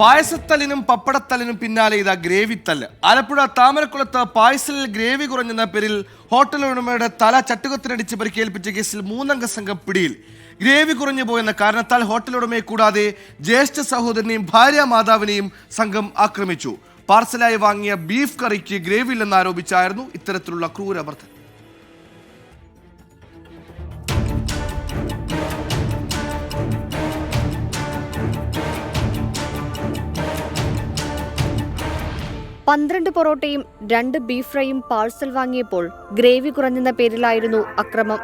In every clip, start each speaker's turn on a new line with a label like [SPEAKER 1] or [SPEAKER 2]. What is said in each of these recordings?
[SPEAKER 1] പായസത്തലിനും പപ്പടത്തലിനും പിന്നാലെ ഇതാ ഗ്രേവിത്തല്ല്. ആലപ്പുഴ താമരക്കുളത്ത് പായസലിൽ ഗ്രേവി കുറഞ്ഞെന്ന പേരിൽ ഹോട്ടൽ ഉടമയുടെ തല ചട്ടുകത്തിനടിച്ച് പരിക്കേൽപ്പിച്ച കേസിൽ മൂന്നംഗ സംഘം പിടിയിൽ. ഗ്രേവി കുറഞ്ഞു പോയെന്ന കാരണത്താൽ ഹോട്ടൽ ഉടമയെ കൂടാതെ ജ്യേഷ്ഠ സഹോദരനെയും ഭാര്യ മാതാവിനെയും സംഘം ആക്രമിച്ചു. പാർസലായി വാങ്ങിയ ബീഫ് കറിക്ക് ഗ്രേവി ഇല്ലെന്ന് ആരോപിച്ചായിരുന്നു ഇത്തരത്തിലുള്ള ക്രൂരമർദ്ദനം
[SPEAKER 2] പന്ത്രണ്ട് പൊറോട്ടയും രണ്ട് ബീഫ് ഫ്രൈയും പാഴ്സൽ വാങ്ങിയപ്പോൾ ഗ്രേവി കുറഞ്ഞെന്ന പേരിലായിരുന്നു അക്രമം.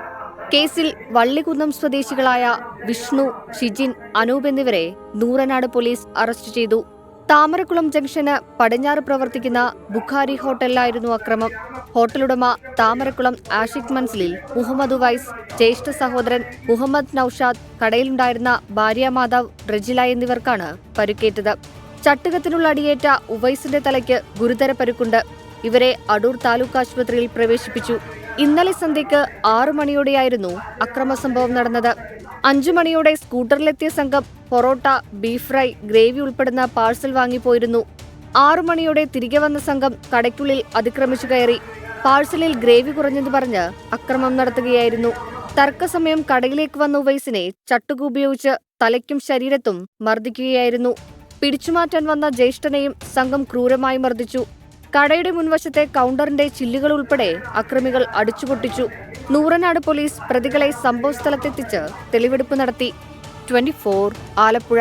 [SPEAKER 2] കേസിൽ വള്ളികുന്നം സ്വദേശികളായ വിഷ്ണു ഷിജിൻ അനൂപ് എന്നിവരെ നൂറനാട് പോലീസ് അറസ്റ്റ് ചെയ്തു. താമരക്കുളം ജംഗ്ഷന് പടിഞ്ഞാറ് പ്രവർത്തിക്കുന്ന ബുഖാരി ഹോട്ടലിലായിരുന്നു അക്രമം. ഹോട്ടലുടമ താമരക്കുളം ആഷിഖ് മൻസിലിൽ മുഹമ്മദ് വൈസ് ജ്യേഷ്ഠ സഹോദരൻ മുഹമ്മദ് നൌഷാദ് കടയിലുണ്ടായിരുന്ന ഭാര്യ മാതാവ് റജില എന്നിവർക്കാണ് പരുക്കേറ്റത്. ചട്ടുകത്തിനുള്ള അടിയേറ്റ ഉവൈസിന്റെ തലയ്ക്ക് ഗുരുതര പരുക്കുണ്ട്. ഇവരെ അടൂർ താലൂക്ക് ആശുപത്രിയിൽ പ്രവേശിപ്പിച്ചു. ഇന്നലെ സന്ധ്യയ്ക്ക് ആറു മണിയോടെയായിരുന്നു അക്രമ സംഭവം നടന്നത്. അഞ്ചു മണിയോടെ സ്കൂട്ടറിലെത്തിയ സംഘം പൊറോട്ട ബീഫ് ഫ്രൈ ഗ്രേവി ഉൾപ്പെടുന്ന പാഴ്സൽ വാങ്ങിപ്പോയിരുന്നു ആറു മണിയോടെ തിരികെ വന്ന സംഘം കടയ്ക്കുള്ളിൽ അതിക്രമിച്ചു കയറി. പാഴ്സലിൽ ഗ്രേവി കുറഞ്ഞെന്ന് പറഞ്ഞ് അക്രമം നടത്തുകയായിരുന്നു. തർക്കസമയം കടയിലേക്ക് വന്ന ഉവൈസിനെ ചട്ടുക ഉപയോഗിച്ച് തലയ്ക്കും ശരീരത്തും മർദ്ദിക്കുകയായിരുന്നു. പിടിച്ചുമാറ്റാൻ വന്ന ജ്യേഷ്ഠനെയും സംഘം ക്രൂരമായി മർദ്ദിച്ചു. കടയുടെ മുൻവശത്തെ കൗണ്ടറിന്റെ ചില്ലുകൾ ഉൾപ്പെടെ അക്രമികൾ അടിച്ചുപൊട്ടിച്ചു. നൂറനാട് പോലീസ് പ്രതികളെ സംഭവസ്ഥലത്തെത്തിച്ച് തെളിവെടുപ്പ് നടത്തി. ട്വന്റി ആലപ്പുഴ.